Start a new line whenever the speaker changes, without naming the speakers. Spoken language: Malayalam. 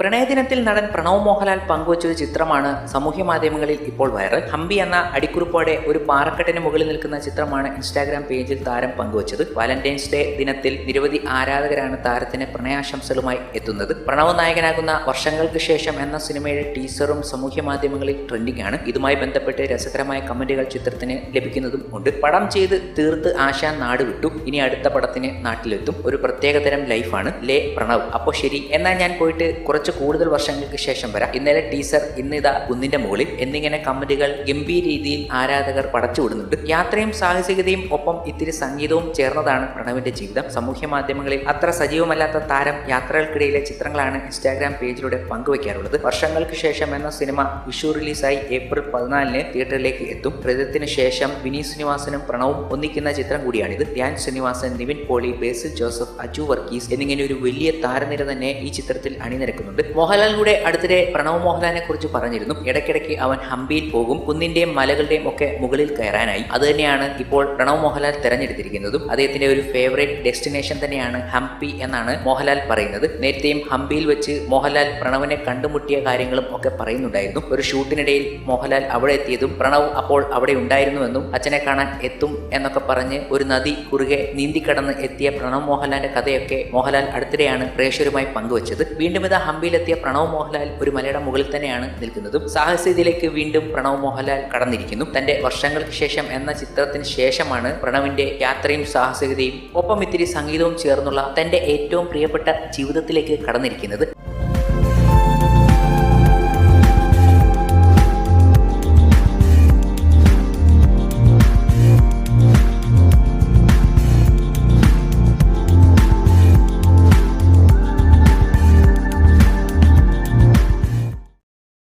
പ്രണയദിനത്തിൽ നടൻ പ്രണവ് മോഹൻലാൽ പങ്കുവച്ച ഒരു ചിത്രമാണ് സാമൂഹ്യ മാധ്യമങ്ങളിൽ ഇപ്പോൾ വൈറൽ. ഹംപി എന്ന അടിക്കുറിപ്പോടെ ഒരു പാറക്കെട്ടിന് മുകളിൽ നിൽക്കുന്ന ചിത്രമാണ് ഇൻസ്റ്റാഗ്രാം പേജിൽ താരം പങ്കുവച്ചത്. വാലന്റൈൻസ് ഡേ ദിനത്തിൽ നിരവധി ആരാധകരാണ് താരത്തിന് പ്രണയാശംസകളുമായി എത്തുന്നത്. പ്രണവ് നായകനാകുന്ന വർഷങ്ങൾക്ക് ശേഷം എന്ന സിനിമയുടെ ടീസറും സാമൂഹ്യ മാധ്യമങ്ങളിൽ ട്രെൻഡിംഗ് ആണ്. ഇതുമായി ബന്ധപ്പെട്ട് രസകരമായ കമന്റുകൾ ചിത്രത്തിന് ലഭിക്കുന്നതും ഉണ്ട്. പടം ചെയ്ത് തീർത്ത് ആശാൻ നാട് വിട്ടു. ഇനി അടുത്ത പടത്തിന് നാട്ടിലെത്തും. ഒരു പ്രത്യേകതരം ലൈഫാണ് ലേ പ്രണവ്. അപ്പോൾ ശരി എന്നാൽ ഞാൻ പോയിട്ട് കുറച്ച് കൂടുതൽ വർഷങ്ങൾക്ക് ശേഷം വരാം. ഇന്നലെ ടീസർ ഇന്നിതാ കുന്നിന്റെ മുകളിൽ എന്നിങ്ങനെ കമന്റുകൾ ഗംഭീര രീതിയിൽ ആരാധകർ പടച്ചുവിടുന്നുണ്ട് യാത്രയും സാഹസികതയും ഒപ്പം ഇത്തിരി സംഗീതവും ചേർന്നതാണ് പ്രണവിന്റെ ജീവിതം. സാമൂഹ്യ മാധ്യമങ്ങളിൽ അത്ര സജീവമല്ലാത്ത താരം യാത്രകൾക്കിടയിലെ ചിത്രങ്ങളാണ് ഇൻസ്റ്റാഗ്രാം പേജിലൂടെ പങ്കുവയ്ക്കാറുള്ളത് വർഷങ്ങൾക്ക് ശേഷം എന്ന സിനിമ വിഷു റിലീസായി ഏപ്രിൽ പതിനാലിന് തിയേറ്ററിലേക്ക് എത്തും. ഹൃദയത്തിന് ശേഷം വിനീത് ശ്രീനിവാസനും പ്രണവും ഒന്നിക്കുന്ന ചിത്രം കൂടിയാണിത്. ധ്യാൻ ശ്രീനിവാസൻ നിവിൻ പോളി ബേസിൽ ജോസഫ് അജു വർഗീസ് എന്നിങ്ങനെ ഒരു വലിയ താരനിര തന്നെ ഈ ചിത്രത്തിൽ അണിനിരക്കുന്നുണ്ട്. മോഹൻലാൽ കൂടെ അടുത്തിടെ പ്രണവ് മോഹൻലാലിനെ കുറിച്ച് പറഞ്ഞിരുന്നു. ഇടയ്ക്കിടയ്ക്ക് അവൻ ഹംപിയിൽ പോകും. കുന്നിന്റെയും മലകളുടെയും ഒക്കെ മുകളിൽ കയറാനായി. അത് തന്നെയാണ് ഇപ്പോൾ പ്രണവ് മോഹൻലാൽ തെരഞ്ഞെടുത്തിരിക്കുന്നതും. അദ്ദേഹത്തിന്റെ ഒരു ഫേവറേറ്റ് ഡെസ്റ്റിനേഷൻ തന്നെയാണ് ഹംപി എന്നാണ് മോഹൻലാൽ പറയുന്നത്. നേരത്തെയും ഹംപിയിൽ വെച്ച് മോഹൻലാൽ പ്രണവിനെ കണ്ടുമുട്ടിയ കാര്യങ്ങളും ഒക്കെ പറയുന്നുണ്ടായിരുന്നു. ഒരു ഷൂട്ടിനിടയിൽ മോഹൻലാൽ അവിടെ എത്തിയതും പ്രണവ് അപ്പോൾ അവിടെ ഉണ്ടായിരുന്നുവെന്നും അച്ഛനെ കാണാൻ എത്തും എന്നൊക്കെ പറഞ്ഞ് ഒരു നദി കുറുകെ നീന്തിക്കടന്ന് എത്തിയ പ്രണവ് മോഹൻലാലിന്റെ കഥയൊക്കെ മോഹൻലാൽ അടുത്തിടെയാണ് പ്രേക്ഷകരുമായി പങ്കുവച്ചത്. വീണ്ടും ഇതാ ഹംപിയിലെത്തിയ പ്രണവ് മോഹൻലാൽ ഒരു മലയുടെ മുകളിൽ തന്നെയാണ് നിൽക്കുന്നതും. സാഹസികതയിലേക്ക് വീണ്ടും പ്രണവ് മോഹൻലാൽ കടന്നിരിക്കുന്നു. തന്റെ വർഷങ്ങൾക്ക് ശേഷം എന്ന ചിത്രത്തിന് ശേഷമാണ് പ്രണവിന്റെ യാത്രയും സാഹസികതയും ഒപ്പം ഇത്തിരി സംഗീതവും ചേർന്നുള്ള തന്റെ ഏറ്റവും പ്രിയപ്പെട്ട ജീവിതത്തിലേക്ക് കടന്നിരിക്കുന്നത്.